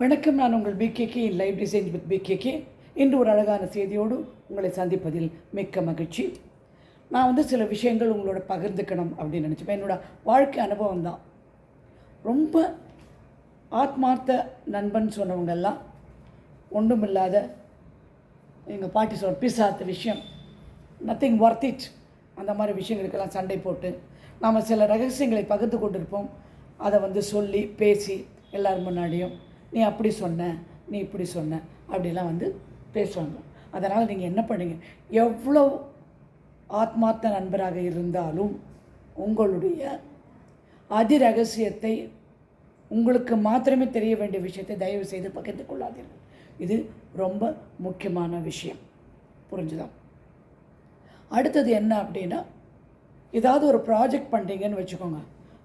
வணக்கம் நான் உங்கள் PKK live design with PKK இன்று ஒரு அழகான செய்தியோடு உங்களை சந்திப்பதில் மிக்க மகிழ்ச்சி. நான் வந்து சில விஷயங்கள் உங்களோட பகிர்ந்துக்கணும் அப்படின்னு நினச்சிப்பேன். என்னோடய வாழ்க்கை அனுபவம் தான். ரொம்ப ஆத்மார்த்த நண்பன் சொன்னவங்கெல்லாம் ஒன்றுமில்லாத எங்கள் பாட்டி சொல்ற பிசாத்த விஷயம் நத்திங் ஒர்த் இட் அந்த மாதிரி விஷயங்களுக்கெல்லாம் சண்டை போட்டு நாம் சில ரகசியங்களை பகிர்ந்து கொண்டிருப்போம். அதை வந்து சொல்லி பேசி எல்லோரும் முன்னாடியும் நீ அப்படி சொன்ன நீ இப்படி சொன்ன அப்படிலாம் வந்து பேசுவாங்க. அதனால் நீங்கள் என்ன பண்ணுங்க எவ்வளோ ஆத்மார்த்த நண்பராக இருந்தாலும் உங்களுடைய அதி ரகசியத்தை உங்களுக்கு மாத்திரமே தெரிய வேண்டிய விஷயத்தை தயவு செய்து பகிர்ந்து கொள்ளாதீர்கள். இது ரொம்ப முக்கியமான விஷயம். புரிஞ்சுதான் அடுத்தது என்ன அப்படின்னா ஏதாவது ஒரு ப்ராஜெக்ட் பண்ணுறீங்கன்னு வச்சுக்கோங்க.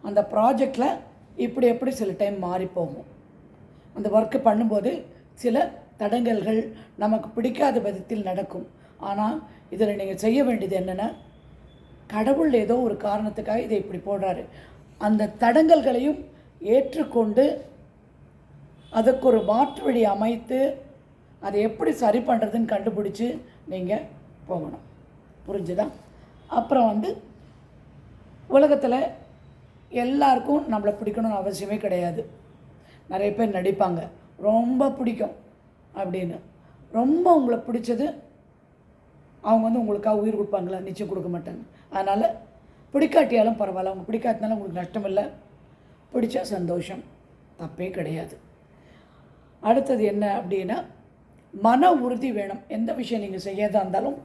அந்த ப்ராஜெக்டில் இப்படி எப்படி சில டைம் மாறி போகும். அந்த ஒர்க்கு பண்ணும்போது சில தடங்கல்கள் நமக்கு பிடிக்காத விதத்தில் நடக்கும். ஆனால் இதில் நீங்கள் செய்ய வேண்டியது என்னென்னா கடவுள் ஏதோ ஒரு காரணத்துக்காக இதை இப்படி போடுறாரு. அந்த தடங்கல்களையும் ஏற்றுக்கொண்டு அதுக்கு ஒரு மாற்று வழி அமைத்து அதை எப்படி சரி பண்ணுறதுன்னு கண்டுபிடிச்சி நீங்கள் போகணும். புரிஞ்சுதா? அப்புறம் வந்து உலகத்தில் எல்லாருக்கும் நம்மளை பிடிக்கணும்னு அவசியமே கிடையாது. நிறைய பேர் நடிப்பாங்க. ரொம்ப பிடிக்கும் அப்படின்னு. ரொம்ப உங்களை பிடிச்சது அவங்க வந்து உங்களுக்காக உயிர் கொடுப்பாங்களா? நிச்சயம் கொடுக்க மாட்டாங்க. அதனால் பிடிக்காட்டியாலும் பரவாயில்ல. அவங்க பிடிக்காட்டினாலும் உங்களுக்கு நஷ்டம் இல்லை. பிடிச்சா சந்தோஷம். தப்பே கிடையாது. அடுத்தது என்ன அப்படின்னா மன உறுதி வேணும். எந்த விஷயம் நீங்கள் செய்யாதா இருந்தாலும்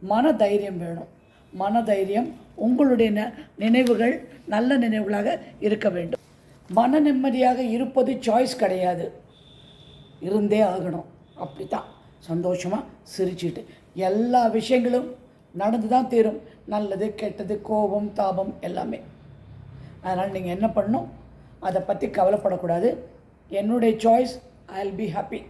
மன தைரியம் வேணும். மன தைரியம் உங்களுடைய நினைவுகள் நல்ல நினைவுகளாக இருக்க வேண்டும். மன நிம்மதியாக இருப்பது சாய்ஸ் கிடையாது. இருந்தே ஆகணும். அப்படி தான் சந்தோஷமாக சிரிச்சுட்டு. எல்லா விஷயங்களும் நடந்து தான் தீரும். நல்லது கெட்டது கோபம் தாபம் எல்லாமே. அதனால் நீங்கள் என்ன பண்ணணும்? அதை பற்றி கவலைப்படக்கூடாது. என்னுடைய choice I will be happy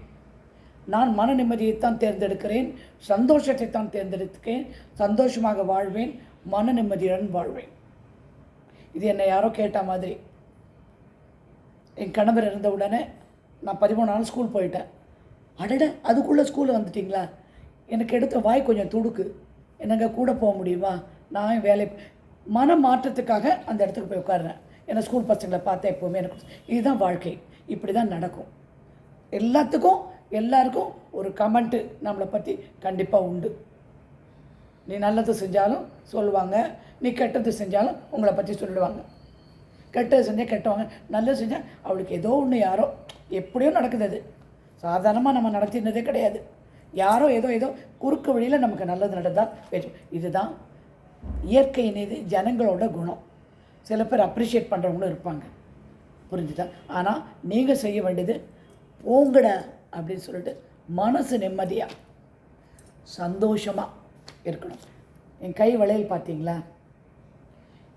நான் மன நிம்மதியை தான் தேர்ந்தெடுக்கிறேன். சந்தோஷத்தை தான் தேர்ந்தெடுக்கிறேன். சந்தோஷமாக வாழ்வேன். மன நிம்மதியுடன் வாழ்வேன். இது என்னை யாரோ கேட்ட மாதிரி. என் கணவர் இருந்த உடனே நான் பதிமூணு நாள் ஸ்கூல் போயிட்டேன். அடட அதுக்குள்ளே ஸ்கூலில் வந்துட்டிங்களா? எனக்கு எடுத்த வாய் கொஞ்சம் துடுக்கு. என்னங்க கூட போக முடியுமா? நான் வேலை மன மாற்றத்துக்காக அந்த இடத்துக்கு போய் உட்கார்றேன். ஏன்னா ஸ்கூல் பசங்களை பார்த்தா எப்போவுமே எனக்கு இதுதான் வாழ்க்கை. இப்படி தான் நடக்கும். எல்லாத்துக்கும் எல்லாருக்கும் ஒரு கமெண்ட்டு நம்மளை பற்றி கண்டிப்பாக உண்டு. நீ நல்லது செஞ்சாலும் சொல்லுவாங்க நீ கெட்டது செஞ்சாலும் உங்களை பற்றி சொல்லிடுவாங்க. கெட்டது செஞ்சால் கெட்டவங்க நல்லது செஞ்சால் அவளுக்கு ஏதோ ஒன்று யாரோ எப்படியோ நடக்குது அது. சாதாரணமாக நம்ம நடத்தினதே கிடையாது. யாரோ ஏதோ ஏதோ குறுக்கு வழியில் நமக்கு நல்லது நடந்தால் பேச்சு இதுதான் இயற்கையின் இது ஜனங்களோட குணம். சில பேர் அப்ரிஷியேட் பண்ணுறவங்களும் இருப்பாங்க. புரிஞ்சுதா? ஆனால் நீங்கள் செய்ய வேண்டியது போங்கட அப்படின்னு சொல்லிட்டு மனசு நிம்மதியாக சந்தோஷமாக இருக்கணும். என் கை வளையல் பார்த்தீங்களா?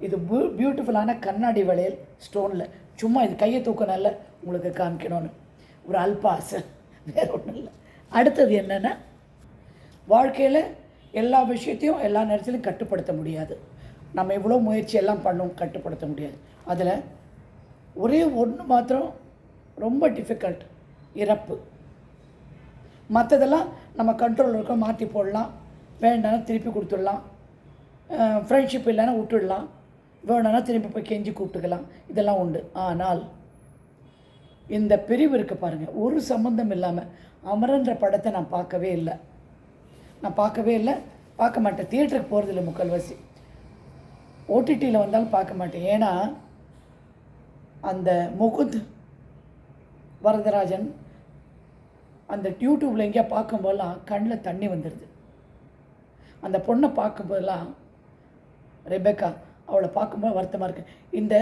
இது பியூட்டிஃபுல்லான கண்ணாடி வளையல் ஸ்டோனில் சும்மா இது கையை தூக்கினால உங்களுக்கு காமிக்கணும்னு. ஒரு அல்பாசை வேற ஒன்றும் இல்லை. அடுத்தது என்னென்னா வாழ்க்கையில் எல்லா விஷயத்தையும் எல்லா நேரத்திலையும் கட்டுப்படுத்த முடியாது. நம்ம எவ்வளோ முயற்சி எல்லாம் பண்ணும் கட்டுப்படுத்த முடியாது. அதில் ஒரே ஒன்று மாத்திரம் ரொம்ப டிஃபிகல்ட் இறப்பு. மற்றதெல்லாம் நம்ம கண்ட்ரோல் இருக்க மாற்றி போடலாம். வேண்டாம்னா திருப்பி கொடுத்துடலாம். ஃப்ரெண்ட்ஷிப் இல்லைன்னா விட்டுடலாம். வேணும்னா திரும்பி போய் கெஞ்சி கூப்பிட்டுக்கலாம். இதெல்லாம் உண்டு. ஆனால் இந்த பிரிவு இருக்குது பாருங்கள் ஒரு சம்மந்தம் இல்லாமல் அமரன்ற படத்தை நான் பார்க்கவே இல்லை. நான் பார்க்கவே இல்லை. பார்க்க மாட்டேன். தியேட்டருக்கு போகிறதில்ல முக்கால்வாசி. ஓடிடியில் வந்தாலும் பார்க்க மாட்டேன். ஏன்னா அந்த முகுந்த் வரதராஜன் அந்த யூடியூப்பில் எங்கேயா பார்க்கும்போதெல்லாம் கண்ணில் தண்ணி வந்துடுது அந்த பொண்ணை பார்க்கும்போதெல்லாம் ரெபேக்கா அவளை பார்க்கும்போது வருத்தமாக இருக்குது இந்த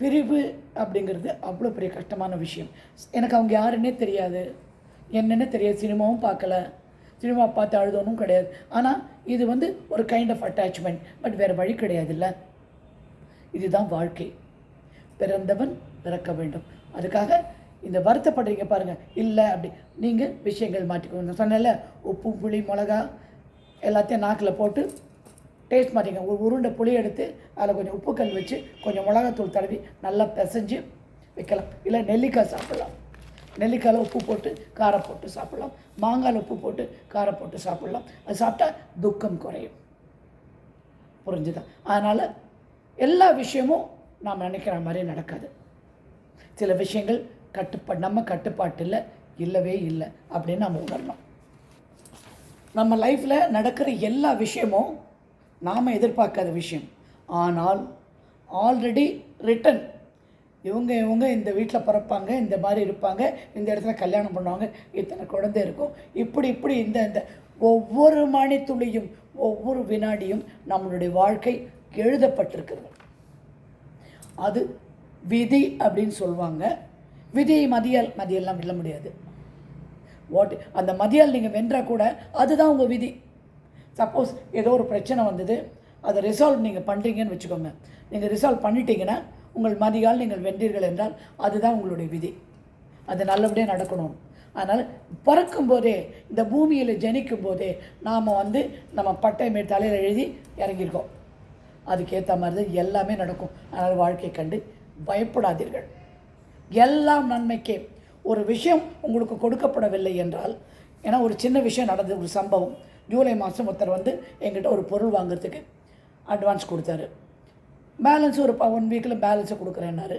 பிரிவு அப்படிங்கிறது அவ்வளோ பெரிய கஷ்டமான விஷயம். எனக்கு அவங்க யாருன்னே தெரியாது. என்னென்னு தெரியாது. சினிமாவும் பார்க்கல. சினிமா பார்த்து அழுதணும் கிடையாது. ஆனால் இது வந்து ஒரு கைண்ட் ஆஃப் அட்டாச்மெண்ட் பட் வேறு வழி கிடையாதுல்ல. இதுதான் வாழ்க்கை. பிறந்தவன் பிறக்க வேண்டும். அதுக்காக இந்த வருத்தப்படுறீங்க பாருங்கள் இல்லை அப்படி. நீங்கள் விஷயங்கள் மாற்றிக்கணும் சொன்னல உப்பு புளி மிளகா எல்லாத்தையும் நாக்கில் போட்டு டேஸ்ட் மாற்றிங்க ஒரு உருண்டை புளி எடுத்து அதில் கொஞ்சம் உப்புக்கல் வச்சு கொஞ்சம் மிளகாத்தூள் தடவி நல்லா பிசைஞ்சு வைக்கலாம். இல்லை நெல்லிக்காய் சாப்பிட்லாம். நெல்லிக்காயில் உப்பு போட்டு காரம் போட்டு சாப்பிட்லாம். மாங்காயில் உப்பு போட்டு காரம் போட்டு சாப்பிட்லாம். அது சாப்பிட்டா துக்கம் குறையும். புரிஞ்சுதா? அதனால் எல்லா விஷயமும் நாம் நினைக்கிற மாதிரி நடக்காது. சில விஷயங்கள் கட்டுப்பா நம்ம கட்டுப்பாட்டில் இல்லவே இல்லை அப்படின்னு நம்ம உணரணும். நம்ம லைஃப்பில் நடக்கிற எல்லா விஷயமும் நாம் எதிர்பார்க்காத விஷயம். ஆனால் ஆல்ரெடி ரிட்டன் இவங்க இவங்க இந்த வீட்டில் பிறப்பாங்க இந்த மாதிரி இருப்பாங்க இந்த இடத்துல கல்யாணம் பண்ணுவாங்க இத்தனை குழந்தை இருக்கும். இப்படி இப்படி இந்த இந்த ஒவ்வொரு மணித்துளியும் ஒவ்வொரு வினாடியும் நம்மளுடைய வாழ்க்கை எழுதப்பட்டிருக்கிறது. அது விதி அப்படின்னு சொல்லுவாங்க. விதியை மதியால் மதியெல்லாம் வெல்ல முடியாது வாட் அந்த மதியால் நீங்கள் வென்றால் கூட அதுதான் உங்கள் விதி. சப்போஸ் ஏதோ ஒரு பிரச்சனை வந்தது அதை ரிசால்வ் நீங்கள் பண்ணுறீங்கன்னு வச்சுக்கோங்க. நீங்கள் ரிசால்வ் பண்ணிட்டீங்கன்னா உங்கள் மதியால் நீங்கள் வென்றீர்கள் என்றால் அதுதான் உங்களுடைய விதி. அது நல்லபடியாக நடக்கணும். அதனால் பிறக்கும் போதே இந்த பூமியில் ஜனிக்கும் போதே நாம் வந்து நம்ம பட்டை மேல் தலையில் எழுதி இறங்கியிருக்கோம். அதுக்கேற்ற மாதிரி தான் எல்லாமே நடக்கும். அதனால் வாழ்க்கை கண்டு பயப்படாதீர்கள். எல்லாம் நன்மைக்கே. ஒரு விஷயம் உங்களுக்கு கொடுக்கப்படவில்லை என்றால் ஏன்னா ஒரு சின்ன விஷயம் நடந்தது ஒரு சம்பவம். ஜூலை மாதம் ஒருத்தர் வந்து எங்கிட்ட ஒரு பொருள் வாங்குறதுக்கு அட்வான்ஸ் கொடுத்தாரு. பேலன்ஸ் ஒரு ஒன் வீக்கில் பேலன்ஸை கொடுக்குறேன்னாரு.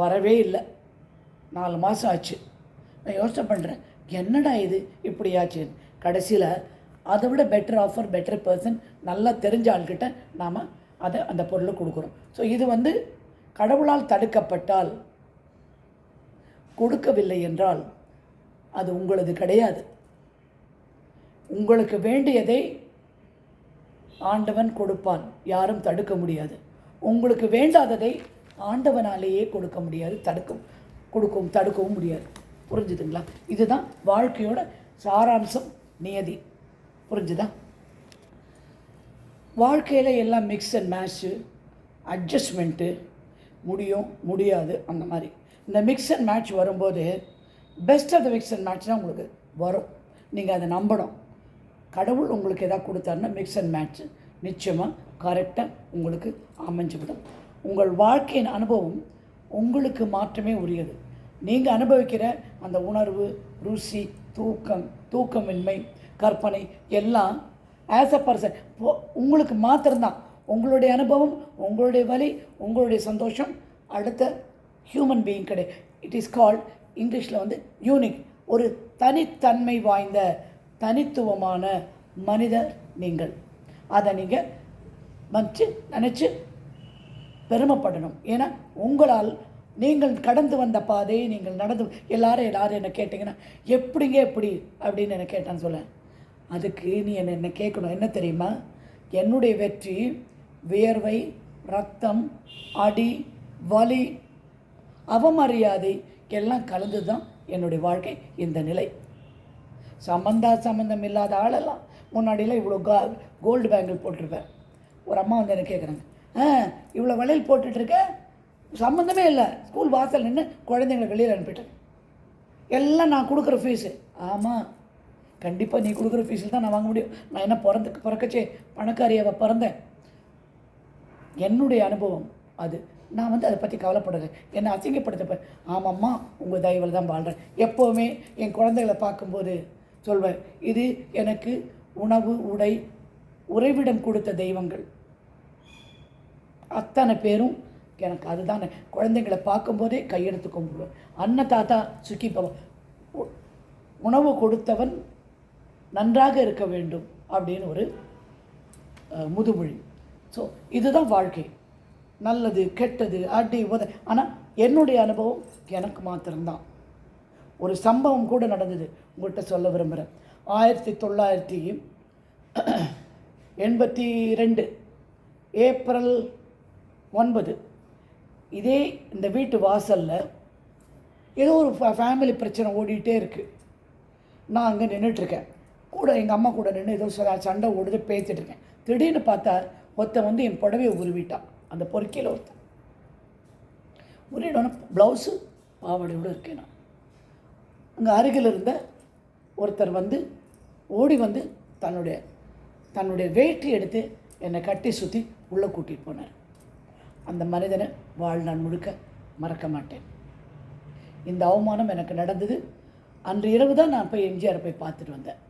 வரவே இல்லை. நாலு மாதம் ஆச்சு. நான் யோசனை பண்ணுறேன் என்னடா இது இப்படி ஆச்சு கடைசியில் அதை விட பெட்டர் ஆஃபர் பெட்டர் பர்சன் நல்லா தெரிஞ்ச ஆள்கிட்ட நாம் அதை அந்த பொருளை கொடுக்குறோம். ஸோ இது வந்து கடவுளால் தடுக்கப்பட்டால் கொடுக்கவில்லை என்றால் அது உங்களது கிடையாது. உங்களுக்கு வேண்டியதை ஆண்டவன் கொடுப்பான். யாரும் தடுக்க முடியாது. உங்களுக்கு வேண்டாததை ஆண்டவனாலேயே கொடுக்க முடியாது. தடுக்கும் கொடுக்கவும் தடுக்கவும் முடியாது. புரிஞ்சுதுங்களா? இதுதான் வாழ்க்கையோட சாராம்சம் நியதி. புரிஞ்சுதா? வாழ்க்கையில் எல்லாம் மிக்ஸ் அண்ட் மேட்ச்சு அட்ஜஸ்ட்மெண்ட்டு முடியும் முடியாது அந்த மாதிரி. இந்த மிக்ஸ் அண்ட் மேட்ச் வரும்போது best of the mix and match தான் உங்களுக்கு வரும். நீங்கள் அதை நம்பணும். கடவுள் உங்களுக்கு எதாவது கொடுத்தாருன்னா மிக்ஸ் அண்ட் மேட்ச் நிச்சயமாக கரெக்டாக உங்களுக்கு அமைஞ்சுவிடும். உங்கள் வாழ்க்கையின் அனுபவம் உங்களுக்கு மாற்றமே உரியது. நீங்கள் அனுபவிக்கிற அந்த உணர்வு ருசி தூக்கம் தூக்கமின்மை கற்பனை எல்லாம் ஆஸ் அ பர்சன் உங்களுக்கு மாத்திரம்தான். உங்களுடைய அனுபவம் உங்களுடைய வலி உங்களுடைய சந்தோஷம் அடுத்த ஹியூமன் பீயிங் கிடையாது இட் இஸ் கால்ட் இங்கிலீஷில் வந்து யூனிக் ஒரு தனித்தன்மை வாய்ந்த தனித்துவமான மனிதர் நீங்கள். அதை நீங்கள் வச்சு நினச்சி பெருமைப்படணும். ஏன்னா உங்களால் நீங்கள் கடந்து வந்த பாதையை நீங்கள் நடந்து எல்லாரும் எல்லாரும் என்ன கேட்டிங்கன்னா எப்படிங்க எப்படி அப்படின்னு என்ன கேட்டான்னு சொல்ல அதுக்கு நீ என்னை என்ன கேட்கணும்? என்ன தெரியுமா? என்னுடைய வெற்றி வியர்வை ரத்தம் அடி வலி அவமரியாதை எல்லாம் கலந்து தான் என்னுடைய வாழ்க்கை இந்த நிலை. சம்மந்தா சம்மந்தம் இல்லாத ஆளெல்லாம் முன்னாடியெல்லாம் இவ்வளோ கா கோல்டு பேங்கிள் போட்டிருப்பேன். ஒரு அம்மா வந்து என்ன கேட்குறாங்க ஆ இவ்வளோ வளையல் போட்டுட்ருக்க? சம்மந்தமே இல்லை. ஸ்கூல் வாசல் நின்று குழந்தைங்களை வெளியில் அனுப்பிட்டேன். எல்லாம் நான் கொடுக்குற ஃபீஸு ஆமாம் கண்டிப்பாக நீ கொடுக்குற ஃபீஸில் தான் நான் வாங்க முடியும். நான் என்ன பிறந்துக்கு பிறக்கச்சே பணக்காரியாவை பிறந்தேன்? என்னுடைய அனுபவம் அது. நான் வந்து அதை பற்றி கவலைப்படுறது என்னை அசிங்கப்படுத்தப்ப ஆமாம்மா உங்கள் தயவில் தான் வாழ்கிறேன் எப்போவுமே என் குழந்தைகளை பார்க்கும்போது சொல்வேன் இது எனக்கு உணவு உடை உறைவிடம் கொடுத்த தெய்வங்கள். அத்தனை பேரும் எனக்கு அதுதானே. குழந்தைங்களை பார்க்கும்போதே கையெடுத்து கும்பிடுவேன் அண்ணன் தாத்தா சுக்கி பவ உ- உணவு கொடுத்தவன் நன்றாக இருக்க வேண்டும் அப்படின்னு ஒரு முதுமொழி. ஸோ இதுதான் வாழ்க்கை. நல்லது கெட்டது அடி உத. ஆனால் என்னுடைய அனுபவம் எனக்கு மாத்திரம்தான். ஒரு சம்பவம் கூட நடந்தது. உங்கள்கிட்ட சொல்ல விரும்புகிறேன் ஆயிரத்தி தொள்ளாயிரத்தி எண்பத்தி ரெண்டு ஏப்ரல் ஒன்பது. இதே இந்த வீட்டு வாசலில் ஏதோ ஒரு ஃபேமிலி பிரச்சனை ஓடிட்டே இருக்குது நான் அங்கே நின்றுட்டுருக்கேன் கூட எங்கள் அம்மா கூட நின்று ஏதோ ச- சண்டை ஓடுது பேசிகிட்ருக்கேன் திடீர்னு பார்த்தா ஒருத்தன் வந்து என் புடவையை உருவிட்டான். அந்த பொறுக்கையில் ஒருத்தன். உருவிடணும் ப்ளவுஸு பாவாடையோடு இருக்கேன் நான். அங்கே அருகில் இருந்த ஒருத்தர் வந்து ஓடி வந்து தன்னுடைய தன்னுடைய வேட்டி எடுத்து என்னை கட்டி சுற்றி உள்ளே கூட்டிகிட்டு போனார். அந்த மனிதனை வாழ்நாள் முழுக்க மறக்க மாட்டேன். இந்த அவமானம் எனக்கு நடந்தது. அன்று இரவு தான் நான் போய் எம்ஜிஆரை போய் பார்த்துட்டு வந்தேன்.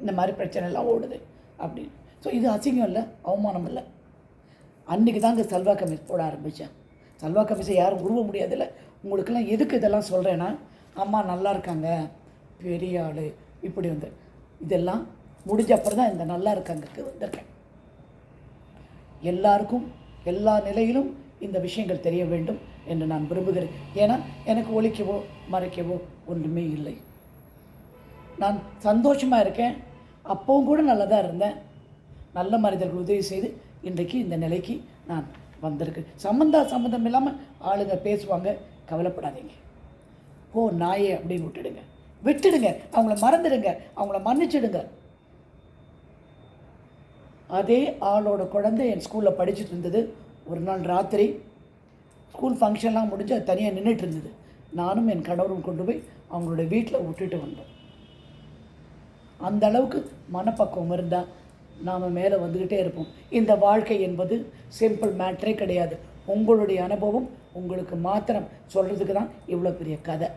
இந்த மாதிரி பிரச்சனை எல்லாம் ஓடுது அப்படின்னு. ஸோ இது அசிங்கம் இல்லை அவமானம் இல்லை. அன்றைக்கி தாங்க சல்வா கமிஸ் போட ஆரம்பித்தேன் சல்வா கமிஸை யாரும் உருவ முடியாதில்ல. உங்களுக்கெல்லாம் எதுக்கு இதெல்லாம் சொல்கிறேன்னா அம்மா நல்லா இருக்காங்க பெரிய ஆள் இப்படி வந்து. இதெல்லாம் முடிஞ்ச அப்புறம் தான் இந்த நல்லா இருக்காங்கக்கு வந்திருக்கேன். எல்லாருக்கும் எல்லா நிலையிலும் இந்த விஷயங்கள் தெரிய வேண்டும் என்று நான் விரும்புகிறேன். ஏன்னா எனக்கு ஒழிக்கவோ மறைக்கவோ ஒன்றுமே இல்லை. நான் சந்தோஷமாக இருக்கேன். அப்பவும் கூட நல்லதாக இருந்தேன். நல்ல மனிதர்கள் உதவி செய்து இன்றைக்கு இந்த நிலைக்கு நான் வந்திருக்கேன். சம்மந்தா சம்மந்தம் இல்லாமல் ஆளுங்க பேசுவாங்க. கவலைப்படாதீங்க. ஓ நாயே அப்படின்னு விட்டுடுங்க. விட்டுடுங்க. அவங்கள மறந்துடுங்க. அவங்கள மன்னிச்சிடுங்க. அதே ஆளோட குழந்தை என் ஸ்கூலில் படிச்சுட்டு இருந்தது. ஒரு நாள் ராத்திரி ஸ்கூல் ஃபங்க்ஷன்லாம் முடிஞ்சு அது தனியாக நின்றுட்டு இருந்தது. நானும் என் கணவரும் கொண்டு போய் அவங்களோட வீட்டில் விட்டுட்டு வந்தோம். அந்த அளவுக்கு மனப்பக்குவம் இருந்தால் நாம் மேலே வந்துக்கிட்டே இருப்போம். இந்த வாழ்க்கை என்பது சிம்பிள் மேட்ரே கிடையாது. உங்களுடைய அனுபவம் உங்களுக்கு மாத்திரம் சொல்கிறதுக்கு தான் இவ்வளோ பெரிய கதை.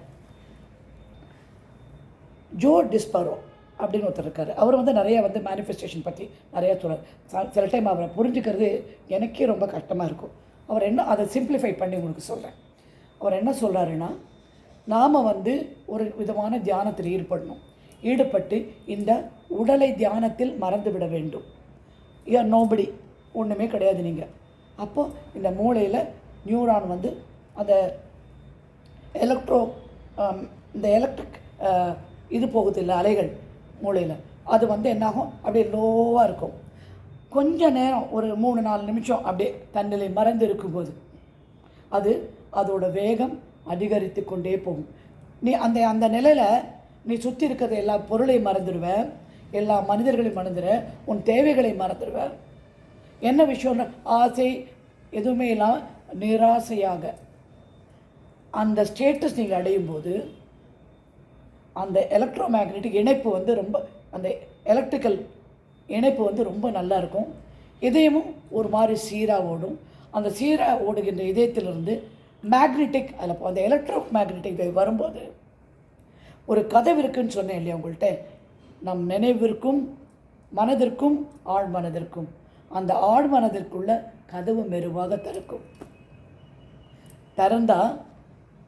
ஜோ டிஸ்பரோ அப்படின்னு ஒருத்தர் இருக்கார். அவர் வந்து நிறையா வந்து மேனிஃபெஸ்டேஷன் பற்றி நிறையா சொல்கிறார் சில டைம் அவரை புரிஞ்சுக்கிறது எனக்கே ரொம்ப கஷ்டமாக இருக்கும். அவர் என்ன அதை சிம்பிளிஃபை பண்ணி உங்களுக்கு சொல்கிறேன் அவர் என்ன சொல்கிறாருன்னா நாம் வந்து ஒரு விதமான தியானத்தில் ஈடுபடணும். ஈடுபட்டு இந்த உடலை தியானத்தில் மறந்து விட வேண்டும். ஏன் நோபடி ஒன்றுமே கிடையாது நீங்கள் அப்போது இந்த மூளையில் நியூரான் வந்து அந்த எலக்ட்ரோ இந்த எலக்ட்ரிக் இது போகுது இல்லை அலைகள் மூளையில் அது வந்து என்னாகும்? அப்படியே லோவாக இருக்கும். கொஞ்ச நேரம் ஒரு மூணு நாலு நிமிஷம் அப்படியே தன்னிலை மறந்து இருக்கும்போது அது அதோட வேகம் அதிகரித்து கொண்டே போகும். நீ அந்த அந்த நிலையில் நீ சுற்றி இருக்கிற எல்லா பொருளையும் மறந்துடுவ. எல்லா மனிதர்களையும் மறந்துடுற உன் தேவைகளை மறந்துடுவ. என்ன விஷயம்னு ஆசை எதுவுமே இல்லாமல் நிராசையாக. அந்த ஸ்டேட்டஸ் நீங்கள் அடையும் போது அந்த எலக்ட்ரோ மேக்னெட்டிக் இணைப்பு வந்து ரொம்ப அந்த எலக்ட்ரிக்கல் இணைப்பு வந்து ரொம்ப நல்லா இருக்கும். இதயமும் ஒரு மாதிரி சீராக ஓடும். அந்த சீராக ஓடுகின்ற இதயத்திலிருந்து மேக்னெட்டிக் அதில் அந்த எலக்ட்ரோ மேக்னெட்டிக் வரும்போது ஒரு கதவு இருக்குன்னு சொன்னேன் இல்லையா உங்கள்கிட்ட நம் நினைவிற்கும் மனதிற்கும் ஆழ் மனதிற்கும் அந்த ஆழ் மனதிற்குள்ள கதவு மெருவாக திறக்கும். திறந்தால்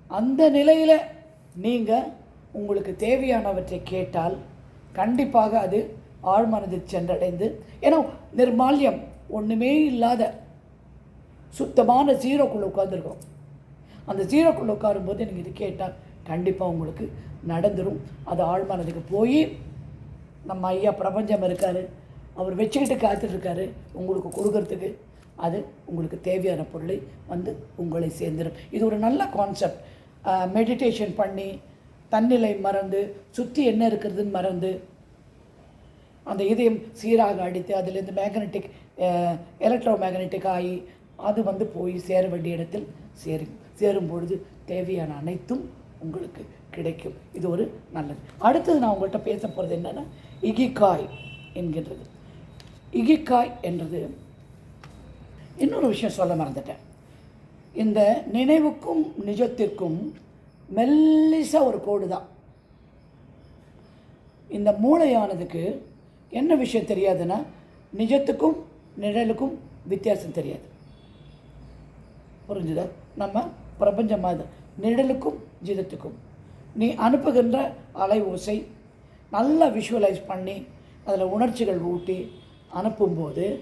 அந்த நிலையில் நீங்கள் உங்களுக்கு தேவையானவற்றை கேட்டால் கண்டிப்பாக அது ஆழ்மனதில் சென்றடைந்து ஏன்னா நிர்மால்யம் ஒன்றுமே இல்லாத சுத்தமான ஜீரோக்குள்ளே உட்காந்துருக்கோம் அந்த ஜீரோக்குள்ளே உட்காரும்போது நீங்கள் இது கேட்டால் கண்டிப்பாக உங்களுக்கு நடந்துடும் அது ஆழ்மனதுக்கு போய் நம்ம ஐயா பிரபஞ்சம் இருக்கார் அவர் வச்சுக்கிட்டு காத்துட்ருக்காரு உங்களுக்கு கொடுக்கறதுக்கு அது உங்களுக்கு தேவையான பொருளை வந்து உங்களை சேர்ந்துடும். இது ஒரு நல்ல கான்செப்ட் மெடிடேஷன் பண்ணி தன்னிலை மறந்து சுற்றி என்ன இருக்கிறதுன்னு மறந்து அந்த இதயம் சீராக அடித்து அதுலேருந்து மேக்னெட்டிக் எலக்ட்ரோ மேக்னெட்டிக் ஆகி அது வந்து போய் சேர வேண்டிய இடத்தில் சேரும் சேரும் பொழுது தேவையான அனைத்தும் உங்களுக்கு கிடைக்கும். இது ஒரு நல்லது. அடுத்தது நான் உங்கள்கிட்ட பேச போகிறது என்னென்னா இகிகாய் என்கின்றது. இகிகாய் என்றது இன்னொரு விஷயம் சொல்ல மறந்துட்டேன். இந்த நினைவுக்கும் நிஜத்திற்கும் மெல்லிசாக ஒரு கோடு தான். இந்த மூளையானதுக்கு என்ன விஷயம் தெரியாதுன்னா நிஜத்துக்கும் நிழலுக்கும் வித்தியாசம் தெரியாது. புரிஞ்சுதா? நம்ம பிரபஞ்சமாக நிழலுக்கும் ஜிதத்துக்கும். நீ அனுப்புகின்ற அலை ஓசை நல்லா விஷுவலைஸ் பண்ணி அதில் உணர்ச்சிகள் ஊட்டி அனுப்பும்போது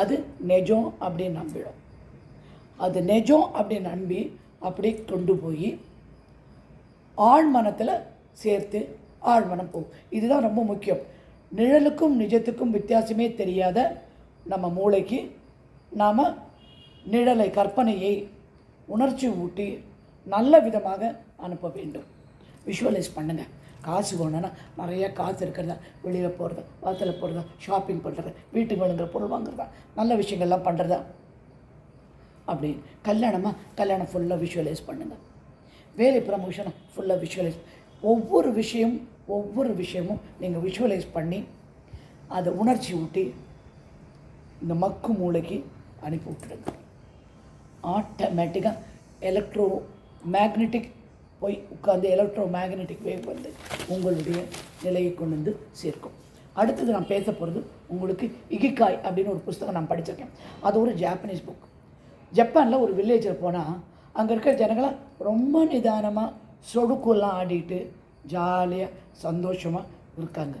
அது நெஜம் அப்படின்னு நம்பிடும். அது நெஜம் அப்படின்னு நம்பி அப்படியே கொண்டு போய் ஆழ்மனத்தில் சேர்த்து ஆழ்மனம் போகும். இதுதான் ரொம்ப முக்கியம். நிழலுக்கும் நிஜத்துக்கும் வித்தியாசமே தெரியாத நம்ம மூளைக்கு நாம் நிழலை கற்பனையை உணர்ச்சி ஊட்டி நல்ல விதமாக அனுப்ப வேண்டும். விஷுவலைஸ் பண்ணுங்கள் காசு வேணும்னா நிறையா காசு இருக்கிறதா வெளியில் போகிறதா வாசலில் போகிறதா ஷாப்பிங் பண்ணுறது வீட்டுக்கு வேணுங்கிற பொருள் வாங்குறதா நல்ல விஷயங்கள்லாம் பண்ணுறதா அப்படின்னு கல்யாணமாக கல்யாணம் ஃபுல்லாக விஷுவலைஸ் பண்ணுங்கள் வேலை ப்ரமோஷனை ஃபுல்லாக விஷுவலைஸ் ஒவ்வொரு விஷயம் ஒவ்வொரு விஷயமும் நீங்கள் விஷுவலைஸ் பண்ணி அதை உணர்ச்சி ஊட்டி இந்த மக்கு மூளைக்கு அனுப்பி விட்டுடுங்க. ஆட்டோமேட்டிக்காக எலக்ட்ரோ மேக்னெட்டிக் போய் உட்காந்து எலக்ட்ரோ மேக்னெட்டிக் வேவ் வந்து உங்களுடைய நிலையை கொண்டு வந்து சேர்க்கும். அடுத்தது நான் பேச போகிறது உங்களுக்கு இகிகாய் அப்படின்னு ஒரு புஸ்தகம் நான் படிச்சிருக்கேன். அது ஒரு ஜாப்பனீஸ் புக் ஜப்பானில் ஒரு வில்லேஜில் போனால் அங்கே இருக்கிற ஜனங்களாம் ரொம்ப நிதானமாக சொடுக்குலாம் ஆடிட்டு ஜாலியாக சந்தோஷமாக இருக்காங்க.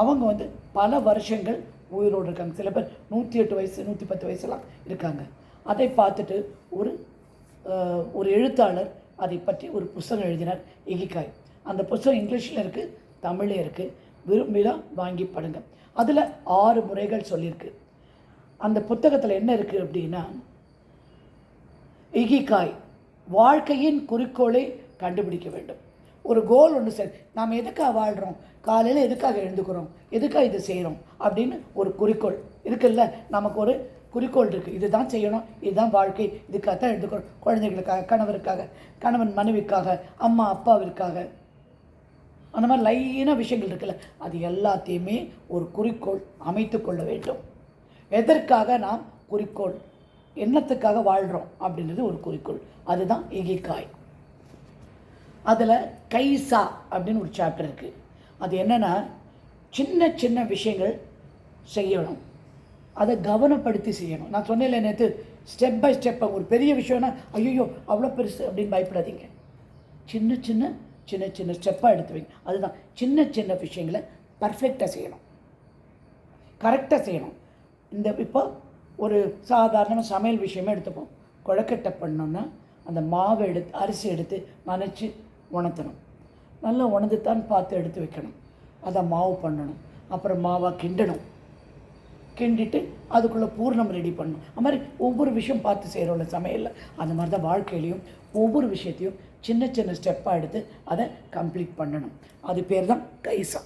அவங்க வந்து பல வருஷங்கள் உயிரோடு இருக்காங்க. சில பேர் நூற்றி எட்டு வயசு நூற்றி பத்து வயசுலாம் இருக்காங்க. அதை பார்த்துட்டு ஒரு ஒரு எழுத்தாளர் அதை பற்றி ஒரு புஸ்தகம் எழுதினார் இகிகாய். அந்த புஸ்தகம் இங்கிலீஷில் இருக்குது தமிழில் இருக்குது விரும்பினா வாங்கி படுங்க. அதில் ஆறு முறைகள் சொல்லியிருக்கு. அந்த புத்தகத்தில் என்ன இருக்குது அப்படின்னா இகிகாய் வாழ்க்கையின் குறிக்கோளை கண்டுபிடிக்க வேண்டும். ஒரு கோல் ஒன்று சரி நாம் எதுக்காக வாழ்கிறோம் காலையில் எதுக்காக எழுந்துக்கிறோம்? எதுக்காக இது செய்கிறோம் அப்படின்னு ஒரு குறிக்கோள் இருக்குல்ல நமக்கு ஒரு குறிக்கோள் இருக்குது இதுதான் செய்யணும். இதுதான் வாழ்க்கை. இதுக்காக தான் எடுத்துக்கணும். குழந்தைகளுக்காக கணவருக்காக கணவன் மனைவிக்காக அம்மா அப்பாவிற்காக. அந்த மாதிரி லைனாக விஷயங்கள் இருக்குல்ல. அது எல்லாத்தையுமே ஒரு குறிக்கோள் அமைத்து கொள்ள வேண்டும். எதற்காக நாம் குறிக்கோள் என்னத்துக்காக வாழ்கிறோம் அப்படின்றது ஒரு குறிக்கோள். அதுதான் இகிக்காய் அதில் கைசா அப்படின்னு ஒரு சாப்டர் இருக்குது அது என்னென்னா சின்ன சின்ன விஷயங்கள் செய்யணும். அதை கவனப்படுத்தி செய்யணும். நான் சொன்னேன் நேற்று ஸ்டெப் பை ஸ்டெப் ஒரு பெரிய விஷயம்னா ஐயோ அவ்வளோ பெருசு அப்படின்னு பயப்படாதீங்க. சின்ன சின்ன சின்ன சின்ன ஸ்டெப்பாக எடுத்து வைங்க. அதுதான் சின்ன சின்ன விஷயங்களை பர்ஃபெக்டாக செய்யணும். கரெக்டாக செய்யணும். இந்த இப்போ ஒரு சாதாரண சமையல் விஷயமே எடுத்துப்போம். கொழக்கட்டை பண்ணோன்னா அந்த மாவை எடுத்து அரிசி எடுத்து நனைச்சி உணர்த்தணும். நல்லா உணர்ந்துத்தான் பார்த்து எடுத்து வைக்கணும். அதை மாவு பண்ணணும். அப்புறம் மாவை கிண்டணும். கிண்டிட்டு அதுக்குள்ளே பூர்ணம் ரெடி பண்ணணும். அது மாதிரி ஒவ்வொரு விஷயம் பார்த்து செய்கிறோம்ல சமையலில். அந்த மாதிரி தான் வாழ்க்கையிலையும் ஒவ்வொரு விஷயத்தையும் சின்ன சின்ன ஸ்டெப்பாக எடுத்து அதை கம்ப்ளீட் பண்ணணும். அது பேர் தான் கைசா.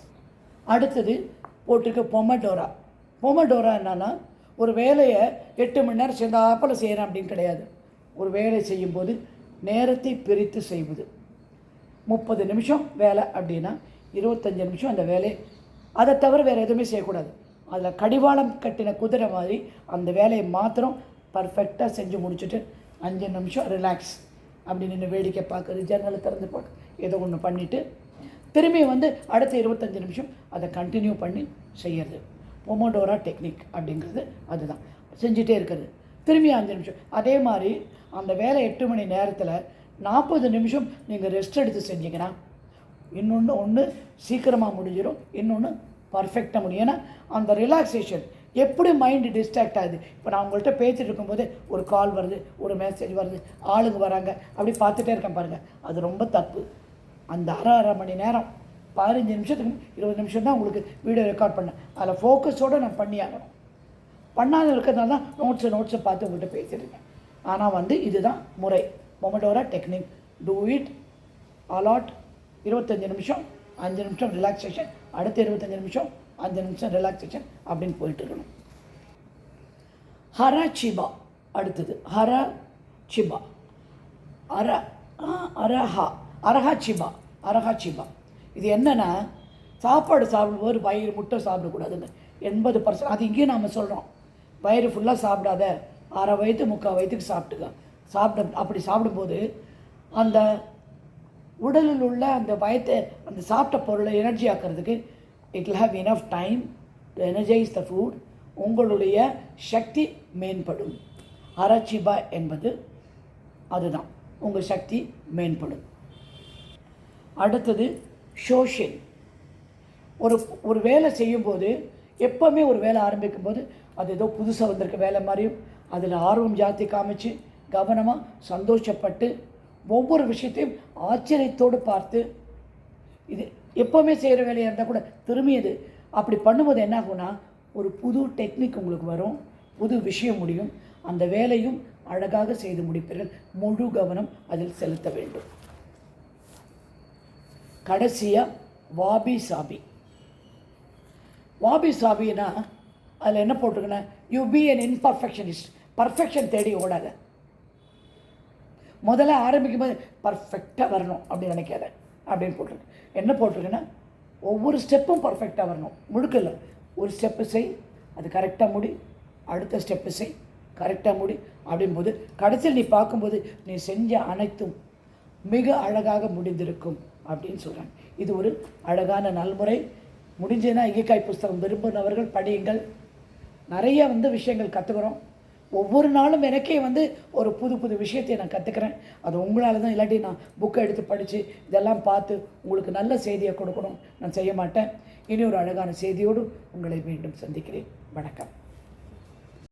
அடுத்தது போட்டிருக்க பொமடோரா பொமடோரா என்னன்னா ஒரு வேலையை எட்டு மணி நேரம் சேர்ந்தாப்பில் செய்கிறேன் அப்படின்னு கிடையாது. ஒரு வேலை செய்யும்போது நேரத்தை பிரித்து செய்வது. முப்பது நிமிஷம் வேலை அப்படின்னா இருபத்தஞ்சி நிமிஷம் அந்த வேலையை அதை தவிர வேறு எதுவுமே செய்யக்கூடாது. அதில் கடிவாளம் கட்டின குதிரை மாதிரி அந்த வேலையை மாத்திரம் பர்ஃபெக்டாக செஞ்சு முடிச்சுட்டு அஞ்சு நிமிஷம் ரிலாக்ஸ் அப்படி நின்று வேடிக்கை பார்க்குறது ஜன்னலை திறந்து பார்க்க ஏதோ ஒன்று பண்ணிவிட்டு திரும்பி வந்து அடுத்த இருபத்தஞ்சு நிமிஷம் அதை கண்டினியூ பண்ணி செய்யறது. பொமோடோரா டெக்னிக் அப்படிங்கிறது அதுதான். செஞ்சுட்டே இருக்கிறது. திரும்பி அஞ்சு நிமிஷம். அதே மாதிரி அந்த வேலை எட்டு மணி நேரத்தில் நாற்பது நிமிஷம் நீங்கள் ரெஸ்ட் எடுத்து செஞ்சீங்கன்னா இன்னொன்று ஒன்று சீக்கிரமாக முடிஞ்சிடும் இன்னொன்று பர்ஃபெக்டாக முடியும். ஏன்னா அந்த ரிலாக்ஸேஷன் எப்படி மைண்டு டிஸ்ட்ராக்ட் ஆகுது? இப்போ நான் உங்கள்கிட்ட பேசிகிட்டு இருக்கும்போது ஒரு கால் வருது ஒரு மெசேஜ் வருது ஆளுங்க வராங்க அப்படி பார்த்துட்டே இருக்கேன் பாருங்கள் அது ரொம்ப தப்பு. அந்த அரை அரை மணி நேரம் பதினஞ்சு நிமிஷத்துக்கு இருபது நிமிஷம் தான் உங்களுக்கு வீடியோ ரெக்கார்ட் பண்ணேன். அதில் ஃபோக்கஸோடு நான் பண்ணி ஆகணும். பண்ணாத இருக்கிறதுனால தான் நோட்ஸை நோட்ஸை பார்த்து உங்கள்கிட்ட பேசியிருக்கேன் ஆனால் வந்து இதுதான் முறை. Pomodoro technique do it allot இருபத்தஞ்சு நிமிஷம் அஞ்சு நிமிஷம் ரிலாக்ஸேஷன் அடுத்த இருபத்தஞ்சு நிமிஷம் அஞ்சு நிமிஷம் ரிலாக்ஸேஷன் அப்படின்னு போயிட்டு இருக்கணும் ஹரா சிபா அடுத்தது ஹர சிபா அர ஆ, அரஹா அரஹா சிபா அரஹா சிபா இது என்னென்னா சாப்பாடு சாப்பிடும்போது வயிறு முட்டை சாப்பிடக்கூடாதுன்னு. எண்பது பர்சன்ட் அது இங்கேயும் நாம் சொல்கிறோம் வயிறு ஃபுல்லாக சாப்பிடாத அரை வயிற்று முக்கால் வயிற்றுக்கு சாப்பிட்டுக்க. சாப்பிட அப்படி சாப்பிடும்போது அந்த உடலில் உள்ள அந்த பயத்தை அந்த சாப்பிட்ட பொருளை energy ஆக்கிறதுக்கு it have have enough time to energize the food உங்களுடைய சக்தி மேம்படும். அரச்சிபா என்பது அதுதான். உங்கள் சக்தி மேம்படும். அடுத்தது ஷோஷின் ஒரு ஒரு வேலை செய்யும்போது எப்போவுமே ஒரு வேலை ஆரம்பிக்கும் போது அது ஏதோ புதுசாக வந்திருக்க வேலை மாதிரியும் அதில் ஆர்வம் ஜாஸ்தி காமிச்சு கவனமாக சந்தோஷப்பட்டு ஒவ்வொரு விஷயத்தையும் ஆச்சரியத்தோடு பார்த்து இது எப்போவுமே செய்கிற வேலையாக இருந்தால் கூட திரும்பி இது அப்படி பண்ணும்போது என்ன ஆகும்னா ஒரு புது டெக்னிக் உங்களுக்கு வரும் புது விஷயம் முடியும். அந்த வேலையும் அழகாக செய்து முடிப்பீர்கள். முழு கவனம் அதில் செலுத்த வேண்டும். கடைசியாக வாபி சாபி வாபி சாபின்னா அதில் என்ன போட்டிருக்குன்னா you be an imperfectionist perfection தேடி ஓடாத. முதல்ல ஆரம்பிக்கும் போது பர்ஃபெக்டாக வரணும் அப்படின்னு நினைக்காத. அப்படின்னு போட்டிருக்கு. என்ன போட்டிருக்குன்னா ஒவ்வொரு ஸ்டெப்பும் பர்ஃபெக்டாக வரணும். முழுக்கல ஒரு ஸ்டெப்பு செய் அது கரெக்டாக முடி. அடுத்த ஸ்டெப்பு செய் கரெக்டாக முடி. அப்படின்போது கடைசியில் நீ பார்க்கும்போது நீ செஞ்ச அனைத்தும் மிக அழகாக முடிந்திருக்கும் அப்படின்னு சொல்கிறாங்க இது ஒரு அழகான நல்முறை. முடிஞ்சதுன்னா இயக்காய் புஸ்தகம் விரும்புனவர்கள் படியுங்கள். நிறைய வந்து விஷயங்கள் கற்றுக்குறோம் ஒவ்வொரு நாளும் எனக்கே வந்து ஒரு புது புது விஷயத்தை நான் கற்றுக்கிறேன் அது உங்களால் தான் இல்லாட்டி நான் புக்கை எடுத்து படித்து இதெல்லாம் பார்த்து உங்களுக்கு நல்ல செய்தியை கொடுக்கணும். நான் செய்ய மாட்டேன். இனி ஒரு அழகான செய்தியோடு உங்களை மீண்டும் சந்திக்கிறேன். வணக்கம்.